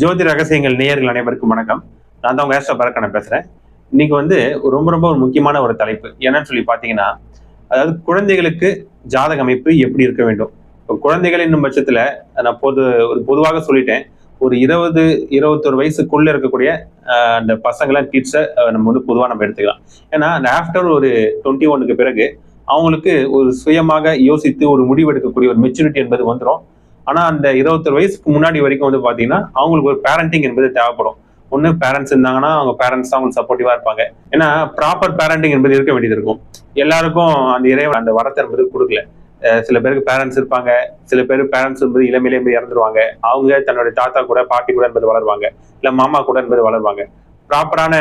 ஜோதி ரகசியங்கள் நேயர்கள் அனைவருக்கும் வணக்கம். நான் தான் உங்க ஏஸ்டா பரக்கணன் பேசுறேன். இன்னைக்கு வந்து ரொம்ப ரொம்ப ஒரு முக்கியமான ஒரு தலைப்பு. என்னன்னு சொல்லி பாத்தீங்கன்னா அதாவது குழந்தைகளுக்கு ஜாதக அமைப்பு எப்படி இருக்க வேண்டும்? இப்போ குழந்தைகள் என்னும் பட்சத்துல நான் பொது ஒரு பொதுவாக சொல்லிட்டேன். ஒரு இருபது இருபத்தொரு வயசுக்குள்ள இருக்கக்கூடிய அந்த பசங்களை கிட்ஸை நம்ம வந்து பொதுவாக நம்ம எடுத்துக்கலாம். ஏன்னா அந்த ஆஃப்டர் ஒரு டுவெண்ட்டி ஒனுக்கு பிறகு அவங்களுக்கு ஒரு சுயமாக யோசித்து ஒரு முடிவெடுக்கக்கூடிய ஒரு மெச்சூரிட்டி என்பது வந்துடும் ஆனா அந்த இருபத்தொரு வயசுக்கு முன்னாடி வரைக்கும் வந்து பாத்தீங்கன்னா அவங்களுக்கு ஒரு பேரண்டிங் என்பது தேவைப்படும். ஒண்ணு பேரண்ட்ஸ் இருந்தாங்கன்னா அவங்க பேரண்ட்ஸ் தான் அவங்களுக்கு சப்போர்ட்டிவா இருப்பாங்க. ஏன்னா ப்ராப்பர் பேரண்டிங் என்பது இருக்க வேண்டியது இருக்கும். எல்லாருக்கும் அந்த இறைவன் அந்த வரத்தை என்பது கொடுக்கல. சில பேருக்கு பேரண்ட்ஸ் இருப்பாங்க. சில பேர் பேரண்ட்ஸ் என்பது இளமையிலே என்பது இறந்துருவாங்க. அவங்க தன்னுடைய தாத்தா கூட பாட்டி கூட என்பது வளருவாங்க. இல்ல மாமா கூட என்பது வளருவாங்க. ப்ராப்பரான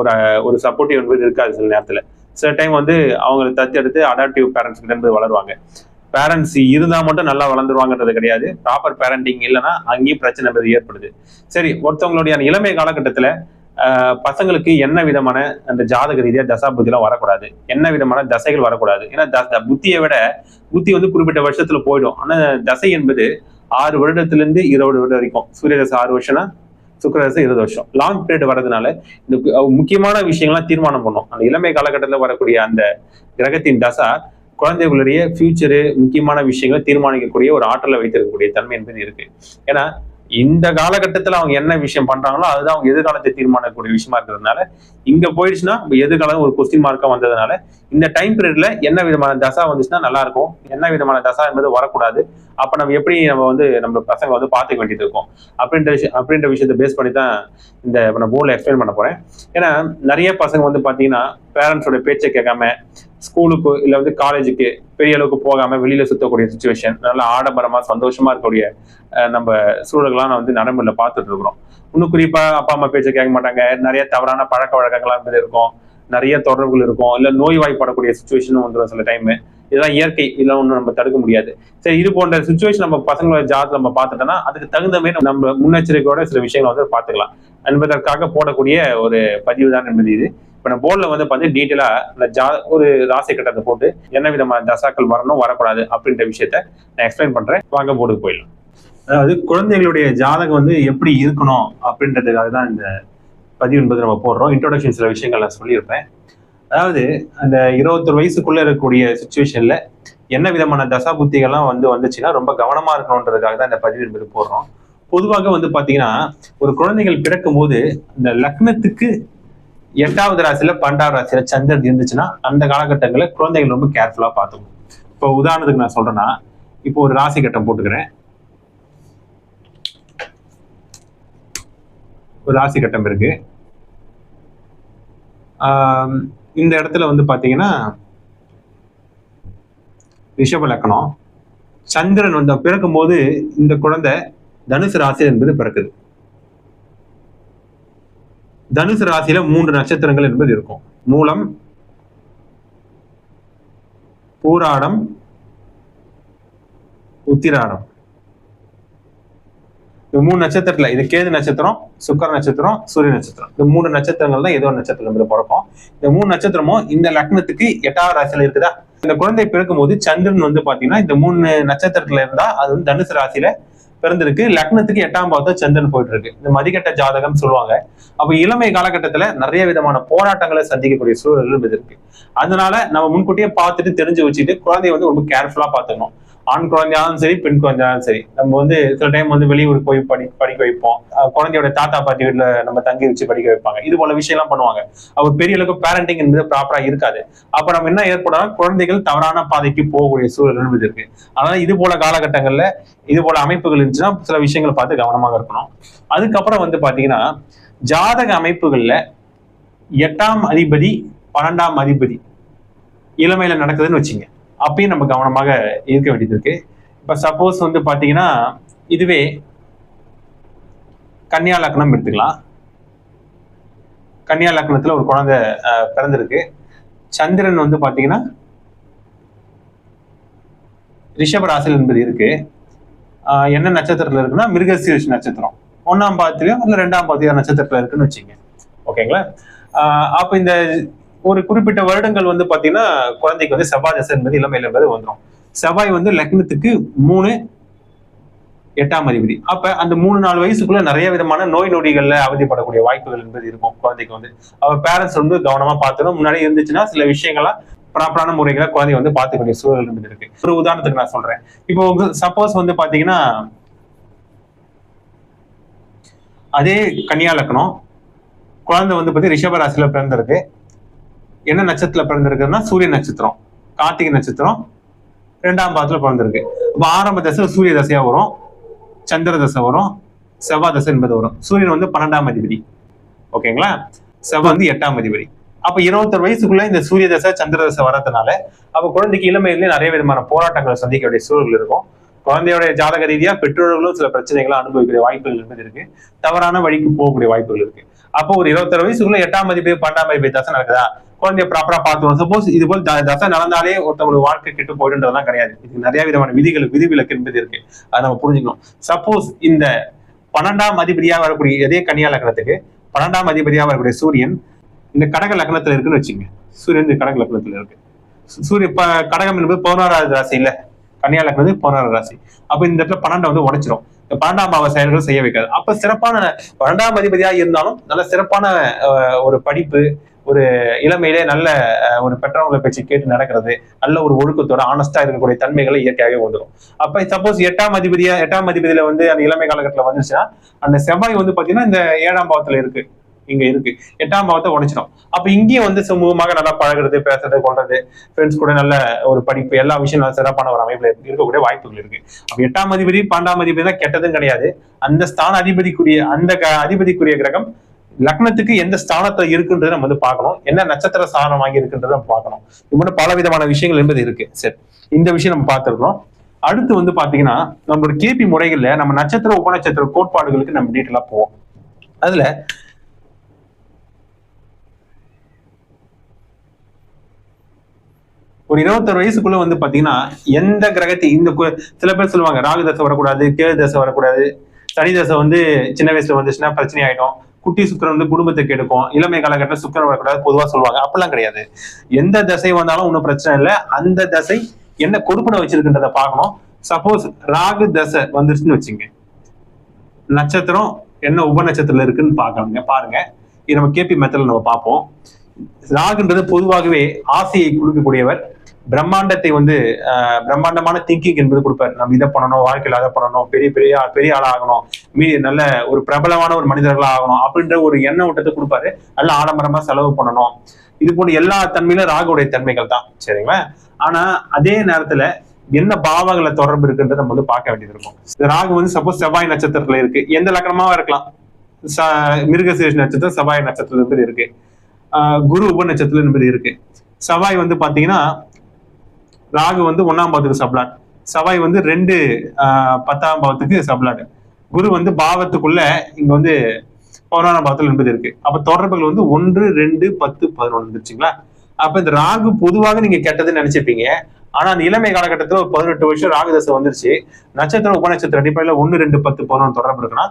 ஒரு ஒரு சப்போர்ட்டிவ் என்பது இருக்காது சில நேரத்துல. சில டைம் வந்து அவங்களை தத்து எடுத்து அடாப்டிவ் பேரண்ட்ஸ் கிட்ட என்பது வளருவாங்க. பேரண்ட்ஸ் இருந்தா மட்டும் நல்லா வளர்ந்துருவாங்கன்றது கிடையாது. ப்ராப்பர் பேரண்டிங் இல்லைன்னா அங்கேயும் பிரச்சனை ஏற்படுது. சரி ஒருத்தவங்களுடைய அந்த இளமை காலகட்டத்துல பசங்களுக்கு என்ன விதமான அந்த ஜாதக ரீதியா தசா புத்திலாம் வரக்கூடாது? என்ன விதமான தசைகள் வரக்கூடாது? ஏன்னா த- புத்தியை விட புத்தி வந்து குறிப்பிட்ட வருஷத்துல போயிடும். ஆனா தசை என்பது ஆறு வருடத்திலிருந்து இருபது வருடம் வரைக்கும். சூரிய தசை ஆறு வருஷம்னா சுக்கரரசு இருபது வருஷம். லாங் பீரியட் வரதுனால இந்த முக்கியமான விஷயங்கள்லாம் தீர்மானம் பண்ணும். அந்த இளமை காலகட்டத்தில் வரக்கூடிய அந்த கிரகத்தின் தசா குழந்தைகளுடைய ஃபியூச்சரு முக்கியமான விஷயங்களை தீர்மானிக்கக்கூடிய ஒரு ஆற்றலை வைத்திருக்கக்கூடிய தன்மை என்பது இருக்கு. ஏன்னா இந்த காலகட்டத்தில் அவங்க என்ன விஷயம் பண்றாங்களோ அதுதான் அவங்க எதிர்காலத்தை தீர்மானிக்கக்கூடிய விஷயமா இருக்கிறதுனால இங்க போயிடுச்சுன்னா எதிர்காலம் ஒரு கொஸ்டின் மார்க்கா வந்ததுனால இந்த டைம் பீரியட்ல என்ன விதமான தசா வந்துச்சுன்னா நல்லா இருக்கும். என்ன விதமான தசா என்பது வரக்கூடாது. அப்ப நம்ம எப்படி நம்ம வந்து நம்ம பசங்க வந்து பார்த்துக்க வேண்டியது இருக்கும். அப்படின்ற விஷயம் அப்படின்ற விஷயத்தை பேஸ் பண்ணி தான் இந்த நம்ம நான் போர்டில் எக்ஸ்பிளைன் பண்ண போறேன். ஏன்னா நிறைய பசங்க வந்து பாத்தீங்கன்னா பேரண்ட்ஸோட பேச்சை கேட்காம ஸ்கூலுக்கு இல்ல வந்து காலேஜுக்கு பெரிய அளவுக்கு போகாம வெளியில சுத்தக்கூடிய சுச்சுவேஷன் நல்லா ஆடம்பரமா சந்தோஷமா இருக்கக்கூடிய நம்ம சூழல்கள்லாம் நான் வந்து நடைமுறையில பார்த்துட்டு இருக்கிறோம். இன்னும் குறிப்பா அப்பா அம்மா பேச்சை கேட்க மாட்டாங்க. நிறைய தவறான பழக்க வழக்கங்கள்லாம் இருக்கும். நிறைய தொடர்புகள் இருக்கும். இல்ல நோய்வாய்ப்படக்கூடிய சுச்சுவேஷனும் வந்துடும் சில டைமு இதெல்லாம் இயற்கை இதெல்லாம் ஒன்றும் நம்ம தடுக்க முடியாது. சரி இது போன்ற சுச்சுவேஷன் நம்ம பசங்களோட ஜாதத்தை நம்ம பார்த்துட்டோம்னா அதுக்கு தகுந்த மாதிரி நம்ம முன்னெச்சரிக்கையோட சில விஷயங்களை வந்து பார்த்துக்கலாம். என்பதற்காக போடக்கூடிய ஒரு பதிவு தான் என்பது இது. இப்போ நம்ம போர்டில் வந்து பார்த்து டீட்டெயிலாக இந்த ஜா ஒரு ராசி கட்டத்தை போட்டு என்ன விதமான தசாக்கள் வரணும் வரக்கூடாது அப்படின்ற விஷயத்த நான் எக்ஸ்பிளைன் பண்றேன். வாங்க போர்டுக்கு போயிடலாம். அதாவது குழந்தைகளுடைய ஜாதகம் வந்து எப்படி இருக்கணும் அப்படின்றதுக்காக தான் இந்த பதிவு என்பது நம்ம போடுறோம். இன்ட்ரோடக்ஷன் சில விஷயங்கள் நான் சொல்லியிருப்பேன். அதாவது அந்த இருபத்தொரு வயசுக்குள்ள இருக்கக்கூடிய சுச்சுவேஷன்ல என்ன விதமான தசா புத்திகள்லாம் வந்து வந்துச்சுன்னா ரொம்ப கவனமா இருக்கணுன்றதுக்காக தான் இந்த பதிவு என்பது போடுறோம். பொதுவாக வந்து பாத்தீங்கன்னா ஒரு குழந்தைகள் பிறக்கும் போது இந்த லக்னத்துக்கு எட்டாவது ராசியில பன்னெண்டாவது ராசியில சந்திரன் இருந்துச்சுன்னா அந்த காலகட்டங்களில் குழந்தைகள் ரொம்ப கேர்ஃபுல்லா பார்த்துக்கணும். இப்போ உதாரணத்துக்கு நான் சொல்றேன்னா இப்போ ஒரு ராசி கட்டம் போட்டுக்கிறேன். ஒரு ராசி கட்டம் இருக்கு. இந்த இடத்துல வந்து பாத்தீங்கன்னா ரிஷப லக்கணம். சந்திரன் வந்து பிறக்கும் போது இந்த குழந்தை தனுசு ராசி என்பது பிறக்குது. தனுசு ராசியில மூன்று நட்சத்திரங்கள் என்பது இருக்கும். மூலம் பூராடம் உத்திராடம். இந்த மூணு நட்சத்திரத்துல இது கேது நட்சத்திரம் சுக்கர நட்சத்திரம் சூரிய நட்சத்திரம். இந்த மூணு நட்சத்திரங்கள் தான் ஏதோ ஒரு நட்சத்திரம் என்பது பிறக்கும். இந்த மூணு நட்சத்திரமும் இந்த லக்னத்துக்கு எட்டாவது ராசியில இருக்குதா? இந்த குழந்தை பிறக்கும் போது சந்திரன் வந்து பாத்தீங்கன்னா இந்த மூணு நட்சத்திரத்துல இருந்தா அது வந்து தனுசு ராசியில பிறந்திருக்கு. லக்னத்துக்கு எட்டாம் பாவத்தை சந்திரன் போயிட்டு இருக்கு இந்த மதிக்கட்ட ஜாதகம் சொல்லுவாங்க. அப்ப இளமை காலகட்டத்துல நிறைய விதமான போராட்டங்களை சந்திக்கக்கூடிய சூழல் என்பது இருக்கு. அதனால நம்ம முன்கூட்டியே பார்த்துட்டு தெரிஞ்சு வச்சுட்டு குழந்தைய வந்து ரொம்ப கேர்ஃபுல்லா பார்த்துக்கணும். ஆண் குழந்தையாலும் சரி பெண் குழந்தையாலும் சரி. நம்ம வந்து சில டைம் வந்து வெளியூர் போய் படி படிக்க வைப்போம். குழந்தையோட தாத்தா பாட்டி வீட்டுல நம்ம தங்கி வச்சு படிக்க வைப்பாங்க. இது போல விஷயம்லாம் பண்ணுவாங்க. அவர் பெரிய அளவுக்கு பேரண்டிங் என்பது ப்ராப்பரா இருக்காது. அப்ப நம்ம என்ன ஏற்படும் குழந்தைகள் தவறான பாதைக்கு போகக்கூடிய சூழல் என்பது இருக்கு. அதனால இது போல காலகட்டங்கள்ல இது போல அமைப்புகள் இருந்துச்சுன்னா சில விஷயங்களை பார்த்து கவனமாக இருக்கணும். அதுக்கப்புறம் வந்து பாத்தீங்கன்னா ஜாதக அமைப்புகள்ல எட்டாம் அதிபதி பன்னெண்டாம் அதிபதி இளமையில நடக்குதுன்னு வச்சுங்க. அப்பயும் நம்ம கவனமாக இருக்க வேண்டியது இருக்கு. இப்ப சப்போஸ் வந்து பாத்தீங்கன்னா இதுவே கன்னியா லக்னம் எடுத்துக்கலாம். கன்னியா லக்னத்துல ஒரு குழந்தை பிறந்திருக்கு. சந்திரன் வந்து பாத்தீங்கன்னா ரிஷப என்பது இருக்கு. என்ன நட்சத்திரத்துல இருக்குன்னா மிருகசீரிஷ் நட்சத்திரம். ஒன்னாம் பாதத்திலயும் இல்ல ரெண்டாம் பாதத்திலயும் நட்சத்திரத்துல இருக்குன்னு வச்சுங்க ஓகேங்களா? ஆஹ் அப்ப இந்த ஒரு குறிப்பிட்ட வருடங்கள் வந்து பாத்தீங்கன்னா குழந்தைக்கு வந்து செவ்வாய் தசை என்பது இளமையில என்பது வந்துடும் செவ்வாய் வந்து லக்னத்துக்கு மூணு எட்டாம் அதிபதி. அப்ப அந்த மூணு நாலு வயசுக்குள்ள நிறைய விதமான நோய் நொடிகள்ல அவதிப்படக்கூடிய வாய்ப்புகள் என்பது இருக்கும் குழந்தைக்கு வந்து. அவ பேரண்ட்ஸ் வந்து கவனமா பார்த்துக்கணும். முன்னாடி இருந்துச்சுன்னா சில விஷயங்கள்லாம் ப்ராப்பரான முறைகளை குழந்தைய வந்து பார்த்துக்கூடிய சூழல் என்பது இருக்கு. ஒரு உதாரணத்துக்கு நான் சொல்றேன். இப்போ சப்போஸ் வந்து பாத்தீங்கன்னா அதே கன்னியா லக்னம் குழந்தை வந்து பத்தி ரிஷப ராசியில பிறந்திருக்கு. என்ன நட்சத்திரத்துல பிறந்திருக்குன்னா சூரிய நட்சத்திரம் கார்த்திகை நட்சத்திரம் ரெண்டாம் பாதத்துல பிறந்திருக்கு. அப்போ ஆரம்ப தசை சூரிய தசையா வரும் சந்திர தசை வரும் செவ்வாய் தசை என்பது வரும். சூரியன் வந்து பன்னெண்டாம் அதிபதி. ஓகேங்களா? செவ்வாய் வந்து எட்டாம் அதிபதி. அப்ப இருபத்தொரு வயசுக்குள்ள இந்த சூரிய தசை சந்திர தசை வரதுனால அப்ப குழந்தைக்கு இளமையிலேயே நிறைய விதமான போராட்டங்களை சந்திக்க வேண்டிய சூழல்கள் இருக்கும். குழந்தையோட ஜாதக ரீதியா பெற்றோர்களும் சில பிரச்சனைகளை அனுபவிக்கிற வாய்ப்புகள் என்பது இருக்கு. தவறான வழிக்கு போகக்கூடிய வாய்ப்புகள் இருக்கு. அப்போ ஒரு இருபத்தொரு வயசுக்குள்ள எட்டாம் மதிப்பு பன்னெண்டாம் மதிப்பு தசை நடக்குதா? குழந்தைய ப்ராப்பரா பார்த்துக்கணும் சப்போஸ் இது போல் தசை நடந்தாலே ஒருத்தவங்களுக்கு வாழ்க்கை கெட்டு போயிடுன்றதுலாம் கிடையாது. இதுக்கு நிறைய விதமான விதிகள் விதிவிலக்கு என்பது இருக்கு. அதை நம்ம புரிஞ்சுக்கணும். சப்போஸ் இந்த பன்னெண்டாம் அதிபதியாக வரக்கூடிய இதே கன்னியா லக்னத்துக்கு பன்னெண்டாம் அதிபதியாக வரக்கூடிய சூரியன் இந்த கடக லக்னத்துல இருக்குன்னு வச்சுங்க சூரியன் இந்த கடக லக்னத்துல இருக்கு. சூரிய கடகம் என்பது பதினோராவது ராசி இல்ல. கன்னியா லக்னது பதினோராவது ராசி. அப்ப இந்த இடத்துல பன்னெண்டை வந்து உடைச்சிரும். இந்த பன்னெண்டாம் பாவ செயல்கள் செய்ய வைக்காது. அப்ப சிறப்பான பன்னெண்டாம் அதிபதியா இருந்தாலும் நல்ல சிறப்பான ஒரு படிப்பு ஒரு இளமையிலே நல்ல ஒரு பெற்றவங்களை பேச்சு கேட்டு நடக்கிறது நல்ல ஒரு ஒழுக்கத்தோட ஆனஸ்டா இருக்கக்கூடிய தன்மைகளை இயற்கையாகவே வந்துடும் அப்ப சப்போஸ் எட்டாம் அதிபதியா எட்டாம் அதிபதியில வந்து அந்த இளமை காலகட்டத்தில் வந்துச்சுன்னா அந்த செவ்வாய் வந்து பாத்தீங்கன்னா இந்த ஏழாம் பாவத்துல இருக்கு. இங்க இருக்கு. எட்டாம் பாவத்தை உடைச்சிடும் அப்ப இங்கேயும் வந்து சுமூகமாக நல்லா பழகுறது பேசுறது கொள்றது ஃப்ரெண்ட்ஸ் கூட நல்ல ஒரு படிப்பு எல்லா விஷயம் நல்ல சிறப்பான ஒரு அமைப்புல இருக்கக்கூடிய வாய்ப்புகள் இருக்கு. அப்ப எட்டாம் அதிபதி பன்னெண்டாம் அதிபதி தான் கெட்டதும் கிடையாது. அந்த ஸ்தான அதிபதிக்குரிய அந்த க- அதிபதிக்குரிய கிரகம் லக்னத்துக்கு எந்த ஸ்தானத்துல இருக்குன்றதை நம்ம வந்து பார்க்கணும். என்ன நட்சத்திர ஸ்தானம் வாங்கி இருக்குன்றதை நம்ம பார்க்கணும். இது பல விதமான விஷயங்கள் என்பது இருக்கு. சரி இந்த விஷயம் நம்ம பார்த்துருக்கோம் அடுத்து வந்து பாத்தீங்கன்னா நம்மளோட கேபி முறைகள்ல நம்ம நட்சத்திர உபநட்சத்திர கோட்பாடுகளுக்கு நம்ம டீட்டெயிலா போவோம். அதுல ஒரு இருபத்தொரு வயசுக்குள்ள வந்து பாத்தீங்கன்னா எந்த கிரகத்தை இந்த சில பேர் சொல்லுவாங்க ராகு தசை வரக்கூடாது கேது தசை வரக்கூடாது சனி தசை வந்து சின்ன வயசுல வந்துச்சுன்னா பிரச்சனை ஆயிடும். குட்டி சுக்கரன் வந்து குடும்பத்துக்கு எடுக்கும் இளமை காலகட்டத்தில் சுக்கரன் வரக்கூடாது பொதுவாக சொல்லுவாங்க. அப்பெல்லாம் கிடையாது. எந்த தசை வந்தாலும் ஒன்றும் பிரச்சனை இல்லை. அந்த தசை என்ன கொடுப்பனை வச்சிருக்குன்றத பார்க்கணும். சப்போஸ் ராகு தசை வந்துருச்சுன்னு வச்சுங்க. நட்சத்திரம் என்ன உப இருக்குன்னு பார்க்கணுங்க. பாருங்க. இது நம்ம கேபி மெத்தட்ல நம்ம பார்ப்போம். ராகுன்றது பொதுவாகவே ஆசையை குழுக்கக்கூடியவர் பிரம்மாண்டத்தை வந்து ஆஹ், பிரம்மாண்டமான திங்கிங் என்பது கொடுப்பார். நம்ம இதை பண்ணணும் வாழ்க்கையில அதை பண்ணணும் பெரிய பெரிய பெரிய ஆளாகணும் மீ நல்ல ஒரு பிரபலமான ஒரு மனிதர்களா ஆகணும் அப்படின்ற ஒரு எண்ண ஓட்டத்தை கொடுப்பாரு. நல்ல ஆடம்பரமா செலவு பண்ணணும். இது போன்ற எல்லா தன்மையிலும் ராகுடைய தன்மைகள் தான். சரிங்களா? ஆனா அதே நேரத்துல என்ன பாவங்களை தொடர்பு இருக்குன்றத நம்ம வந்து பார்க்க வேண்டியது இருக்கும். ராகு வந்து சப்போஸ் செவ்வாய் நட்சத்திரத்துல இருக்கு. எந்த லக்கணமாவும் இருக்கலாம்? ச- நட்சத்திரம் செவ்வாய் நட்சத்திரத்துல இருக்கு. குரு உப நட்சத்திரம் என்பது இருக்கு. செவ்வாய் வந்து பாத்தீங்கன்னா ராகு வந்து ஒன்னாம் பாவத்துக்கு சப்ளாட். செவ்வாய் வந்து ரெண்டு ஆஹ் பத்தாம் பாவத்துக்கு சப்ளாட். குரு வந்து பாவத்துக்குள்ள இங்க வந்து பதினொன்றாம் பாவத்தில் என்பது இருக்கு. அப்ப தொடர்புகள் வந்து ஒன்று ரெண்டு பத்து பதினொன்று இருந்துச்சுங்களா அப்ப இந்த ராகு பொதுவாக நீங்க கெட்டதுன்னு நினைச்சிருப்பீங்க. ஆனா அந்த இளமை காலகட்டத்துல ஒரு பதினெட்டு வருஷம் ராகு தசை வந்துருச்சு. நட்சத்திரம் உபநட்சத்திர அடிப்படையில ஒன்னு ரெண்டு பத்து பதினொன்று தொடர்பு இருக்குன்னா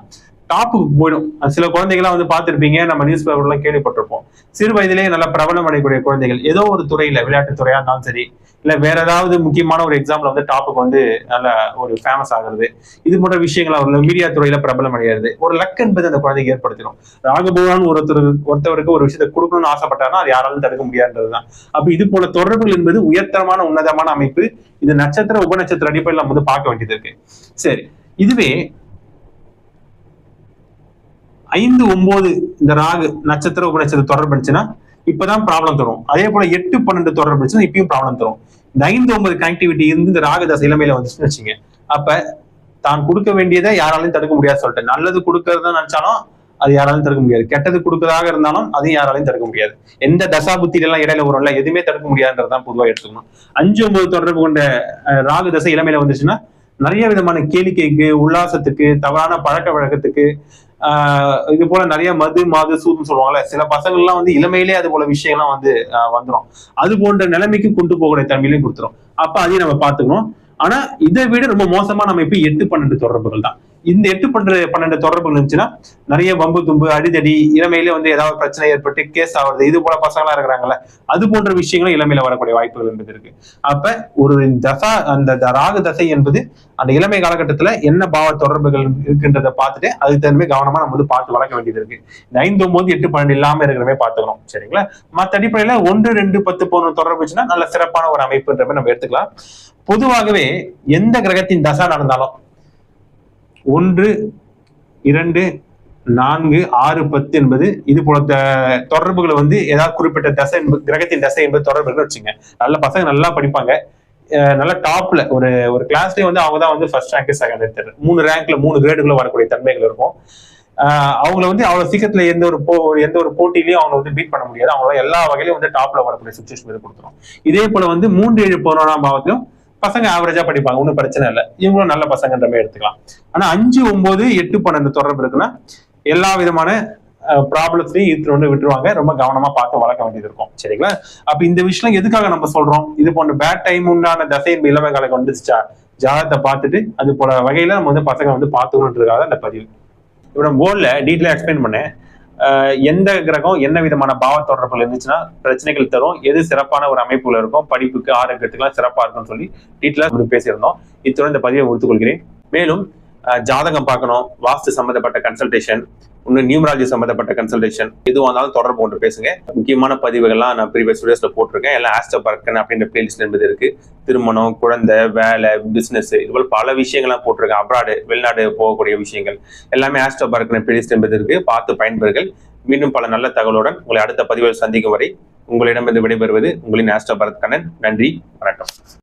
டாப்புக்கு போயிடும். அது சில குழந்தைகள்லாம் வந்து பார்த்துருப்பீங்க நம்ம நியூஸ் பேப்பர்லாம் கேள்விப்பட்டிருப்போம். சிறு வயதிலேயே நல்லா பிரபலம் அடையக்கூடிய குழந்தைகள் ஏதோ ஒரு துறையில விளையாட்டு துறையா இருந்தாலும் சரி இல்ல வேற ஏதாவது முக்கியமான ஒரு எக்ஸாம்பிள் வந்து டாப்புக்கு வந்து நல்ல ஒரு ஃபேமஸ் ஆகுறது. இது போன்ற விஷயங்கள் ஒரு மீடியா துறையில பிரபலம் அடைகிறது. ஒரு லக் என்பது அந்த குழந்தைக்கு ஏற்படுத்திடும். ராகபகவான் ஒருத்தர் ஒருத்தவருக்கு ஒரு விஷயத்தை கொடுக்கணும்னு ஆசைப்பட்டாருன்னா அது யாராலும் தடுக்க முடியாதுன்றதுதான். அப்ப இது போல தொடர்புகள் என்பது உயர்த்தரமான உன்னதமான அமைப்பு. இது நட்சத்திர உபநட்சத்திர அடிப்படையில் நம்ம வந்து பார்க்க வேண்டியது இருக்கு. சரி இதுவே ஐந்து ஒன்பது இந்த ராகு நட்சத்திர உபநட்சத்திர தொடர்பு இருந்துச்சுன்னா இப்பதான் ப்ராப்ளம் தரும். அதே போல எட்டு பன்னெண்டு தொடர்பு இருந்துச்சுன்னா இப்பயும் ப்ராப்ளம் தரும். இந்த ஐந்து ஒன்பது கனெக்டிவிட்டி இருந்து இந்த ராகு தசை இளமையில வந்துச்சுன்னு வச்சுங்க அப்ப தான் கொடுக்க வேண்டியதை யாராலையும் தடுக்க முடியாது சொல்லிட்டு நல்லது கொடுக்கறதா நினைச்சாலும் அது யாராலையும் தடுக்க முடியாது. கெட்டது கொடுக்கறதாக இருந்தாலும் அதையும் யாராலையும் தடுக்க முடியாது. எந்த தசா புத்தியில எல்லாம் இடையில வரும்ல எதுவுமே தடுக்க முடியாதுன்றதான் பொதுவாக எடுத்துக்கணும். அஞ்சு ஒன்பது தொடர்பு கொண்ட ராகு தசை இளமையில வந்துச்சுன்னா நிறைய விதமான கேளிக்கைக்கு உல்லாசத்துக்கு தவறான பழக்க வழக்கத்துக்கு இது போல நிறைய மது மாது சூதுன்னு சொல்லுவாங்கல்ல சில பசங்கள்லாம் வந்து இளமையிலே அது போல விஷயம்லாம் வந்து வந்துடும் வந்துரும். அது போன்ற நிலைமைக்கு கொண்டு போகக்கூடிய தன்மையிலையும் கொடுத்துரும். அப்ப அதையும் நம்ம பார்த்துக்கணும். ஆனா இதை விட ரொம்ப மோசமா நம்ம இப்ப எட்டு பன்னெண்டு தொடர்புகள் தான். இந்த எட்டு பன்னெண்டு பன்னெண்டு தொடர்புகள் இருந்துச்சுன்னா நிறைய வம்பு தும்பு அடிதடி இளமையிலே வந்து ஏதாவது பிரச்சனை ஏற்பட்டு கேஸ் ஆகுறது இது போல பசங்களா இருக்கிறாங்கல்ல அது போன்ற விஷயங்களும் இளமையில வரக்கூடிய வாய்ப்புகள் என்பது இருக்கு. அப்ப ஒரு தசா அந்த த- ராகு தசை என்பது அந்த இளமை காலகட்டத்துல என்ன பாவ தொடர்புகள் இருக்குன்றதை பார்த்துட்டு அதுக்கு தகுந்த மாதிரி கவனமா நம்ம வந்து பார்த்து வளர்க்க வேண்டியது இருக்கு. இந்த ஐந்து ஒன்பது எட்டு பன்னெண்டு இல்லாம இருக்கிறமே பார்த்துக்கணும் சரிங்களா? மற்ற அடிப்படையில ஒன்று ரெண்டு பத்து போன தொடர்புச்சுன்னா நல்ல சிறப்பான ஒரு அமைப்புன்ற மாதிரி நம்ம எடுத்துக்கலாம். பொதுவாகவே எந்த கிரகத்தின் தசா நடந்தாலும் ஒன்று இரண்டு நான்கு ஆறு பத்து என்பது இது போல தொடர்புகளை வந்து ஏதாவது குறிப்பிட்ட தசை என்பது கிரகத்தின் தசை என்பது தொடர்புகள் வச்சுங்க. நல்ல பசங்க நல்லா படிப்பாங்க. நல்லா நல்ல டாப்ல ஒரு ஒரு கிளாஸ்லயே வந்து அவங்க தான் வந்து ஃபர்ஸ்ட் ரேங்க் செகண்ட் தேர்ட் மூணு ரேங்க்ல மூணு கிரேடுக்குள்ள வரக்கூடிய தன்மைகள் இருக்கும். அவங்கள வந்து அவ்வளவு சீக்கிரத்துல எந்த ஒரு போ எந்த ஒரு போட்டியிலையும் அவங்க வந்து பீட் பண்ண முடியாது. அவங்கள எல்லா வகையிலும் வந்து டாப்ல வரக்கூடிய சுச்சுவேஷன் கொடுத்துரும். இதே போல வந்து மூன்று ஏழு பதினொன்றாம் பாவத்திலும் பசங்க ஆவரேஜா படிப்பாங்க ஒன்றும் பிரச்சனை இல்லை. இவங்களும் நல்ல பசங்கன்ற மாதிரி எடுத்துக்கலாம். ஆனா அஞ்சு ஒன்பது எட்டு பன்னெண்டு தொடர்பு இருக்குன்னா எல்லா விதமான ப்ராப்ளத்தையும் இழுத்து வந்து விட்டுருவாங்க. ரொம்ப கவனமா பார்த்து வளர்க்க வேண்டியது இருக்கும். சரிங்களா? அப்ப இந்த விஷயம் எதுக்காக நம்ம சொல்றோம்? இது போன்ற பேட் டைம் உண்டான தசை இளமை காலம் வந்துச்சா ஜாதகத்தை பார்த்துட்டு அது போல வகையில நம்ம வந்து பசங்க வந்து பார்த்துக்கணுன்றதுக்காக அந்த பதிவு. இப்போ நம்ம போர்டில் டீட்டெயிலாக எக்ஸ்பிளைன் பண்ணேன். எந்த கிரகம் என்ன விதமான பாவ தொடர்புகள் இருந்துச்சுன்னா பிரச்சனைகள் தரும். எது சிறப்பான ஒரு அமைப்புல இருக்கும் படிப்புக்கு ஆரோக்கியத்துக்குலாம் சிறப்பா இருக்கும்னு சொல்லி டீட்டெயிலாக பேசியிருந்தோம். இத்துடன் இந்த பதிவை முடித்துக் கொள்கிறேன். மேலும் ஜாதகம் பார்க்கணும். வாஸ்து சம்பந்தப்பட்ட கன்சல்டேஷன் இன்னும் நியூமராலஜி சம்பந்தப்பட்ட கன்சல்டேஷன் எதுவாக இருந்தாலும் தொடர்பு கொண்டு பேசுங்க. முக்கியமான பதிவுகள்லாம் நான் ப்ரீவியஸ் வீடியோஸில் போட்டிருக்கேன். எல்லாம் ஆஸ்டோ பர்க்கன் அப்படின்ற பிளேலிஸ்ட் என்பது இருக்கு. திருமணம் குழந்தை வேலை பிஸ்னஸ் இது போல பல விஷயங்கள்லாம் போட்டிருக்கேன். அப்ராடு வெளிநாடு போகக்கூடிய விஷயங்கள். எல்லாமே ஆஸ்டோ பர்க்கன் பிளேலிஸ்ட் என்பது இருக்கு. பார்த்து பயன்பெறுங்கள். மீண்டும் பல நல்ல தகவலுடன் உங்களை அடுத்த பதிவில் சந்திக்கும் வரை உங்களிடமிருந்து விடைபெறுவது உங்களின் ஆஸ்டோ பரத் கண்ணன். நன்றி வணக்கம்.